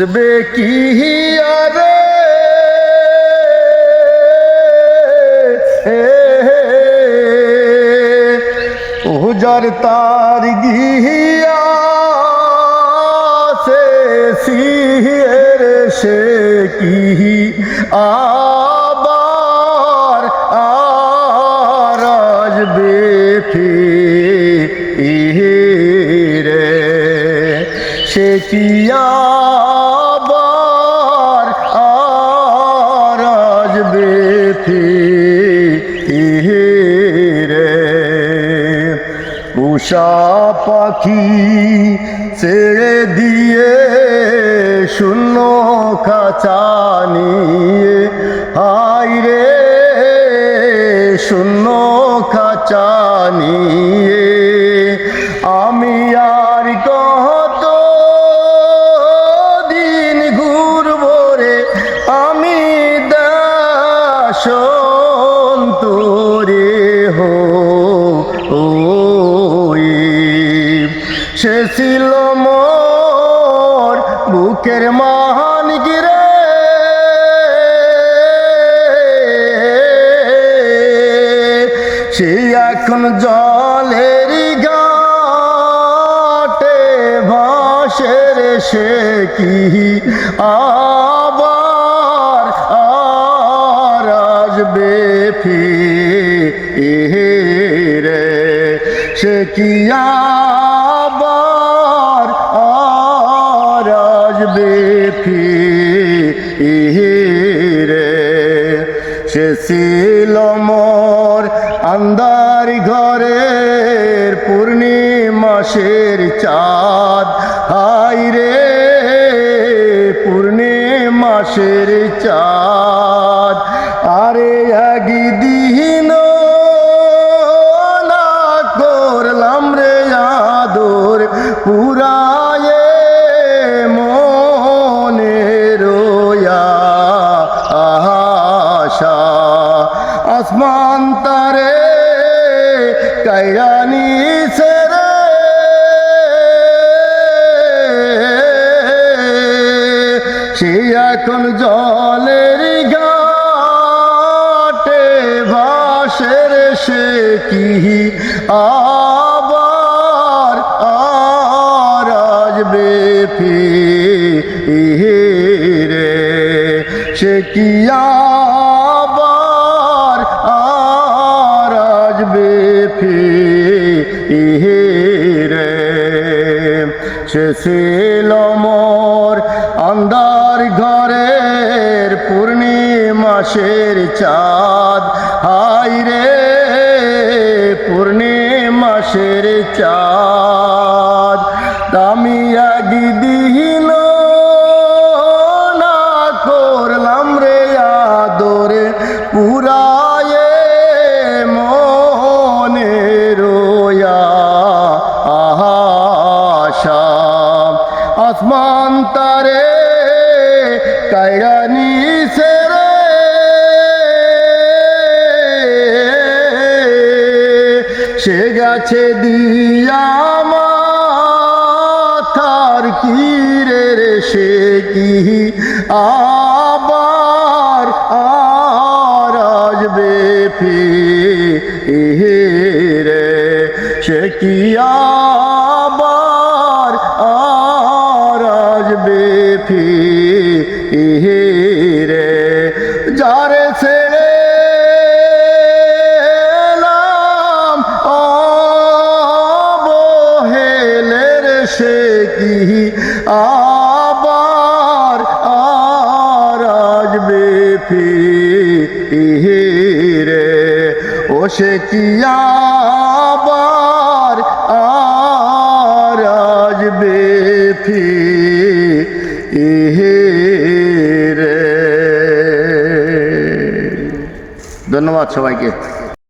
আসবে কি আরে উজার তার গিয়া সে সিহের সে কি আবার আর আসবে ফিরে সে কি আবার আর আসবে ফিরে উষা পাখি ছেড়ে দিয়ে শূন্য খাঁচা নিয়ে হাই রে, শূন্য খাঁচা সে ছিল মোর বুকের মান গিরে। সে এখন জলের ঘাটে ভাসের সে কি আবার আর আসবে ফিরে? সে কি আবার আসবে ফিরে। সে ছিল মোর আন্দার ঘরের পূর্ণিমাসের চাঁদ। হাই রে পূর্ণিমাসের চাঁদ। আসমান তারে কাইরানি সেরে সে এখন জলের ঘাটে ভাসের সে কি আবার আর আসবে ফিরে? সে কি আবার ফিরে সে ছিল মোর আন্দার ঘরের পূর্ণিমাসের চাঁদ। হাই রে পূর্ণিমাসের চাঁদ। দামি আসমান তারে কায়রানি সেরে সে গেছে দিয়া মাথার কিরের সে কি আবার আর আসবে ফিরে? সে কি আবার ফিরে, যারে ছেড়ে সে কি? আবার আর আসবে ফিরে? ও সে কি আবার আর আসবে ধন্যবাদ সবাইকে।